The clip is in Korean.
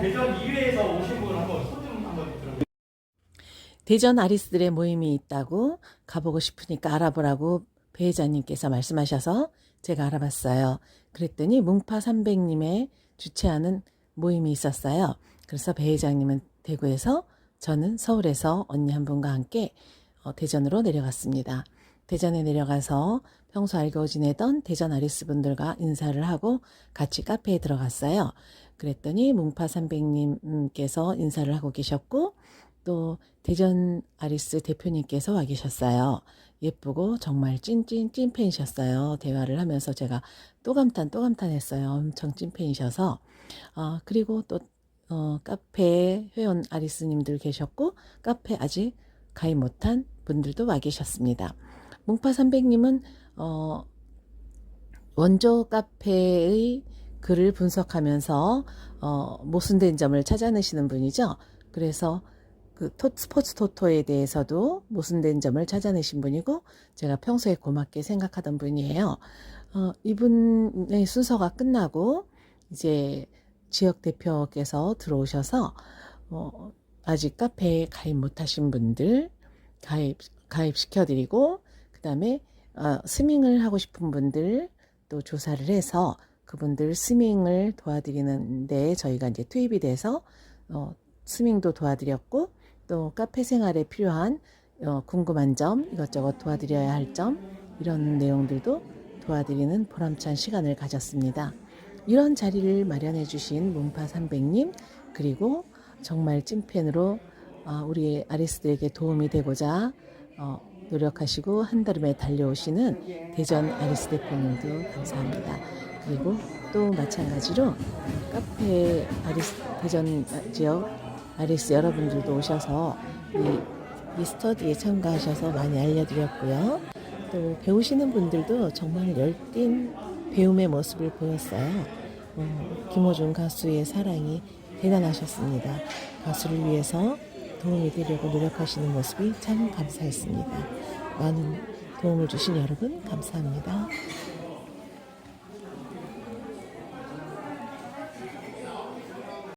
대전 2회에서 오신 분 한번 손좀 한번 들어보세요. 대전 아리스들의 모임이 있다고 가보고 싶으니까 알아보라고 배 회장님께서 말씀하셔서 제가 알아봤어요. 그랬더니 뭉파 300님의 주최하는 모임이 있었어요. 그래서 배 회장님은 대구에서 저는 서울에서 언니 한 분과 함께 어, 대전으로 내려갔습니다. 대전에 내려가서 평소 알고 지내던 대전 아리스 분들과 인사를 하고 같이 카페에 들어갔어요. 그랬더니 뭉파 300님께서 인사를 하고 계셨고 또 대전 아리스 대표님께서 와 계셨어요. 예쁘고 정말 찐찐 찐팬이셨어요. 대화를 하면서 제가 또 감탄 또 감탄했어요. 엄청 찐팬이셔서 어, 그리고 또 어, 카페 회원 아리스님들 계셨고 카페 아직 가입 못한 분들도 와 계셨습니다. 뭉파 300님은 어, 원조 카페의 글을 분석하면서 어, 모순된 점을 찾아내시는 분이죠. 그래서 그 토, 스포츠 토토에 대해서도 모순된 점을 찾아내신 분이고 제가 평소에 고맙게 생각하던 분이에요. 어, 이분의 순서가 끝나고 이제 지역 대표께서 들어오셔서 어, 아직 카페에 가입 못하신 분들 가입 가입 시켜드리고 그 다음에 어, 스밍을 하고 싶은 분들 또 조사를 해서 그분들 스밍을 도와드리는데 저희가 이제 투입이 돼서 어, 스밍도 도와드렸고 또 카페 생활에 필요한 어, 궁금한 점 이것저것 도와드려야 할 점 이런 내용들도 도와드리는 보람찬 시간을 가졌습니다. 이런 자리를 마련해 주신 문파 300님 그리고 정말 찐팬으로 어, 우리 아리스들에게 도움이 되고자 어, 노력하시고 한달음에 달려오시는 대전 아리스 대표님도 감사합니다. 그리고 또 마찬가지로 카페 아리스 대전 지역 아리스 여러분들도 오셔서 이, 이 스터디에 참가하셔서 많이 알려드렸고요. 또 배우시는 분들도 정말 열띤 배움의 모습을 보였어요. 어, 김호중 가수의 사랑이 대단하셨습니다. 가수를 위해서 도움이 되려고 노력하시는 모습이 참 감사했습니다. 많은 도움을 주신 여러분 감사합니다.